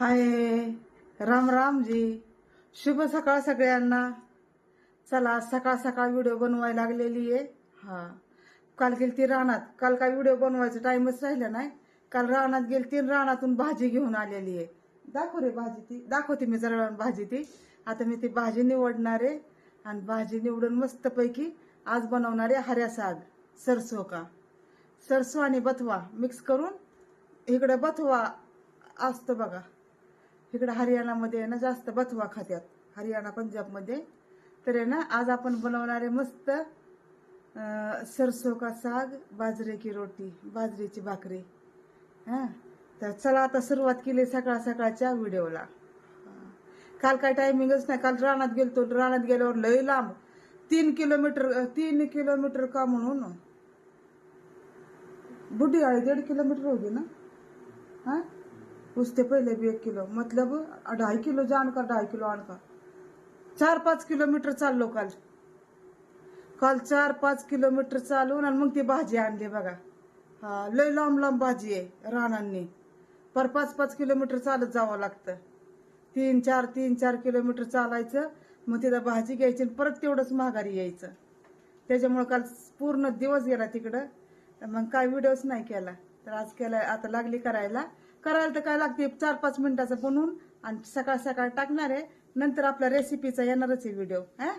हाय राम राम जी. शुभ सकाळ सगळ्यांना. चला आज सकाळ सकाळ व्हिडिओ बनवायला लागलेली आहे. हा. काल गेली ती रानात. काल काय व्हिडिओ बनवायचा टाइमच राहिला नाही. काल रानात गेली रानातून भाजी घेऊन आलेली आहे. दाखव रे भाजी ती. दाखवते मी जरा भाजी ती. आता मी ती भाजी निवडणार आहे. आणि भाजी निवडून मस्तपैकी आज बनवणार आहे हऱ्या साग सरसो का. सरसो आणि बथवा. मिक्स करून इकडं बथवा असतो बघा. इकडं हरियाणामध्ये आहे ना जास्त बथवा खात्यात. हरियाणा पंजाबमध्ये. तर आहे ना आज आपण बनवणारे मस्त सरसो का साग बाजरे की रोटी बाजरीची भाकरी. हां? तर चला आता सुरुवात केली सकाळ सकाळच्या व्हिडिओला. काल काय टायमिंगच नाही. काल रानात गेलतो. रानात गेल्यावर लय लांब. तीन किलोमीटर तीन किलोमीटर का म्हणून? बुढी आहे दीड किलोमीटर होती ना? हां? उससे पहले भी एक किलो मतलब ढाई किलो जान का ढाई किलो आण का. चार पाच किलोमीटर चाललो काल. काल चार पाच किलोमीटर चालून आणि मग ती भाजी आणली बघा. हा लय लांब लांब भाजी आहे रानांनी. पर पाच पाच किलोमीटर चालत जावं लागतं. तीन चार तीन चार किलोमीटर चालायचं मग तिथं भाजी घ्यायची आणि परत तेवढंच माघारी यायचं. त्याच्यामुळं काल पूर्ण दिवस गेला तिकडं. मग काय व्हिडिओच नाही केला. तर आज केला आता लागली करायला. करायला तर काय लागते? चार पाच मिनिटाचं बनवून आणि सकाळ सकाळ टाकणार आहे. नंतर आपल्या रेसिपीचा येणारच आहे व्हिडिओ हा?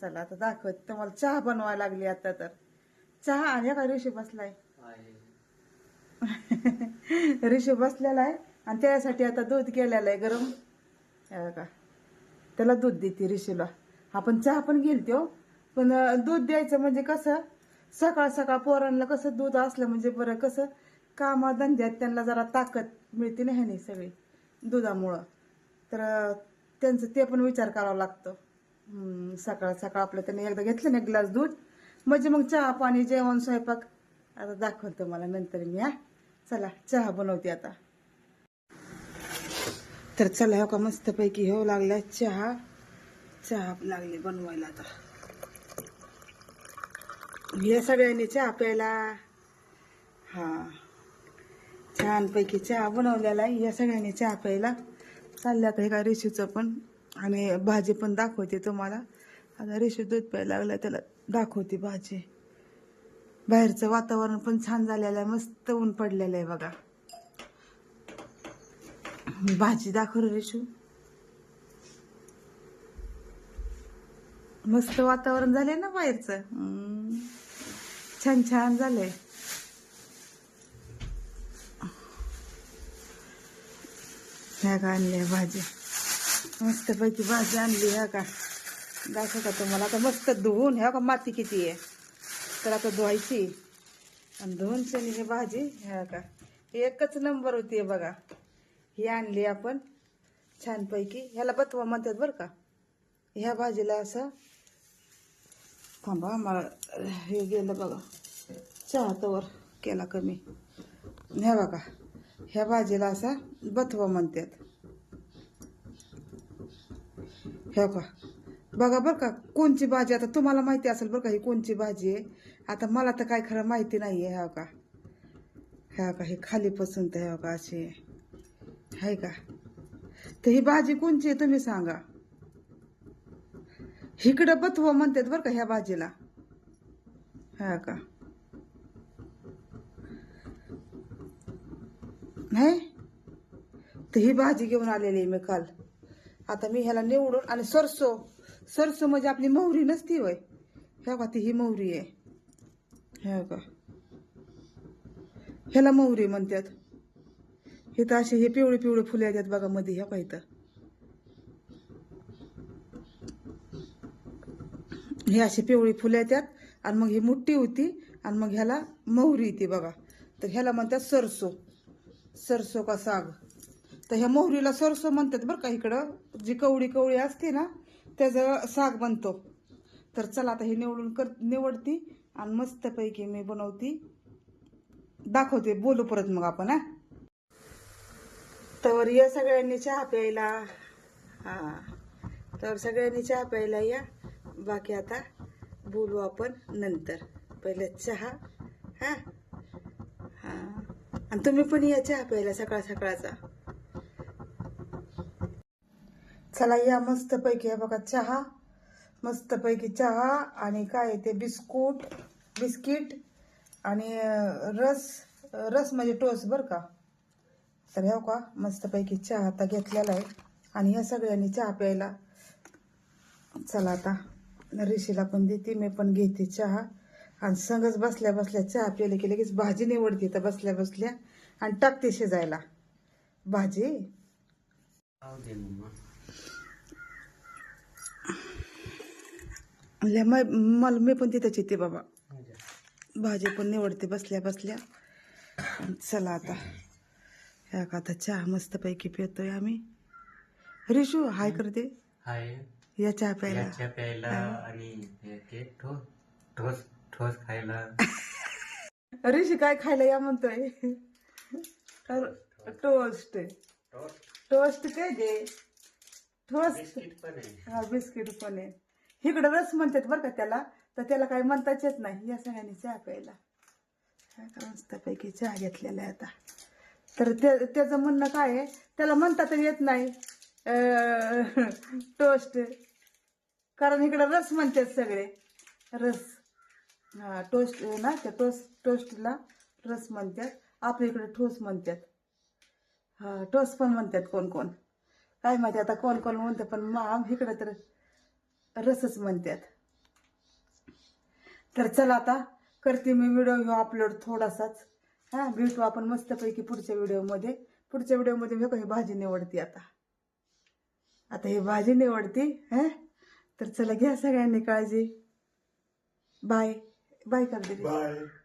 चला आता दाखवत. तुम्हाला चहा बनवायला लागली आता तर. चहा आणि का? ऋषी बसलाय. ऋषी बसलेला आहे आणि त्यासाठी आता दूध केलेलं आहे गरम. का त्याला दूध देते ऋषीला. आपण चहा पण गेलतो पण दूध द्यायचं म्हणजे कसं? सकाळ सकाळ पोरांना कसं दूध असलं म्हणजे बरं. कसं? कामाधंद्यात त्यांना जरा ताकद मिळते ना ह्याने सगळी दुधामुळं. तर त्यांचं ते पण विचार करावा लागतो. सकाळ सकाळ आपलं त्यांनी एकदा घेतलं ना एक ग्लास दूध म्हणजे मग चहा पाणी जेवण स्वयंपाक आता दाखवतो मला नंतर मी हा. चला चहा बनवते आता. तर चला हो का मस्तपैकी हो लागला चहा. चहा लागली बनवायला आता. या सगळ्यांनी चहा प्यायला. हा. छानपैकी चहा बनवलेला आहे. या सगळ्यांनी चहा प्यायला चालल्याकडे का रेशूचं काय रेशीचं पण आणि भाजी पण दाखवते तुम्हाला. आता रेशी दूध प्यायला लागलं त्याला दाखवते भाजी. बाहेरचं वातावरण पण छान झालेलं आहे मस्त ऊन पडलेलं आहे बघा. भाजी दाखव रेशू. मस्त वातावरण झालंय ना बाहेरचं? छान छान झालंय. ह्या का आणली भाजी मस्त पैकी भाजी आणली ह्या का? दाखव का तुम्हाला? आता मस्त धुवून ह्या का माती किती आहे? तर आता धुवायची. आणि धुवून शनी ही भाजी ह्या का? एकच नंबर होती आहे बघा. ही आणली आपण छानपैकी. ह्याला बतवा म्हणतात बरं का. ह्या भाजीला असं थांबा मला हे गेलं बघा. चहा तवर केला कमी. ह्या बघा. ह्या भाजीला असा बथवा म्हणतात. ह्या का बघा बरं का कोणची भाजी आता तुम्हाला माहिती असेल बरं का ही कोणची भाजी आहे? आता मला तर काय खरं माहिती नाही आहे ह्या का ह्या का हे खाली पसंत ह्या का अशी आहे. आहे का? तर ही भाजी कोणची आहे तुम्ही सांगा. इकडं बथवा म्हणतात बरं का ह्या भाजीला. ह्या का नाही? तर ही भाजी घेऊन आलेली आहे मी काल. आता मी ह्याला निवडून आणि सरसो सरसो म्हणजे आपली मोहरी नसती वय ह्या का ती ही मोहरी आहे. ह्या का ह्याला मोहरी म्हणतात. हे तर असे हे पिवळे पिवळे फुले येतात बघा मध्ये ह्या पाहिजे हे अशी पिवळी फुलं येतात आणि मग ही मुठ्ठी होती आणि मग ह्याला मोहरी येते बघा. तर ह्याला म्हणतात सरसो. सरसो का साग. तर ह्या मोहरीला सरसो म्हणतात बरं का इकडं. जी कवडी कवळी असते ना त्याचं साग बनतो. तर चला आता हे निवडून कर निवडती आणि मस्तपैकी मी बनवती. दाखवते बोलू परत मग आपण हा. तर या सगळ्यांनी चहा प्यायला हा. तर सगळ्यांनी चहा प्यायला या. बाकी आता बोलू आपण नंतर. पहिले चहा हां हा. आणि तुम्ही पण या चहा प्यायला सकाळ सकाळचा. चला या मस्तपैकी या बघा चहा. मस्तपैकी चहा आणि काय ते? बिस्कुट बिस्किट आणि रस रस म्हणजे टोस बरं का? तर हो का? मस्तपैकी चहा आता घेतलेला आहे आणि या सगळ्यांनी चहा प्यायला. चला आता ऋषीला पण देते मी पण घेते चहा. आणि संगच बसल्या बसल्या चहा प्यायला की लगेच भाजी निवडते तर बसल्या बसल्या आणि टाकते शिजायला. भाजी? मला मी पण तिथंच येते बाबा. भाजी पण निवडते बसल्या बसल्या. चला आता. ह्या का आता चहा मस्तपैकी पितोय आम्ही. रिशू हाय करते. हाय. या चहा प्यायला. याच्या प्यायला आणि ठोस ठोस ठोस खायला. ऋषी काय खायला या म्हणतोय? टोस्ट. टोस टोस्ट काय दे टोस्ट बिस्किट पण आहे. हा बिस्किट पण आहे. इकडं रस म्हणतात बरं का त्याला तर त्याला काही म्हणताच येत नाही. या सगळ्यांनी चहा प्यायला. मस्तपैकी चहा घेतलेला आहे आता. तर ते त्याचं म्हणणं काय आहे? त्याला म्हणता तर येत नाही. टोस्ट. कारण इकडं रस म्हणतात सगळे. रस. टोस्ट ना त्या टोस्ट टोस्टला रस म्हणतात. आपल्या इकडे ठोस म्हणतात. हा टोस्ट पण म्हणतात कोण कोण. काय माहिती आता कोण कोण म्हणतात पण मग आम इकडे तर रसच म्हणतात. तर चला आता करते मी व्हिडिओ घेऊ अपलोड थोडासाच. हां भेटू आपण मस्तपैकी पुढच्या व्हिडिओमध्ये पुढच्या व्हिडिओमध्ये मी काही भाजी निवडते आता. आता ही भाजी निवडते हां. तर चला घ्या सगळ्यांनी काळजी. बाय बाय करते. बाय.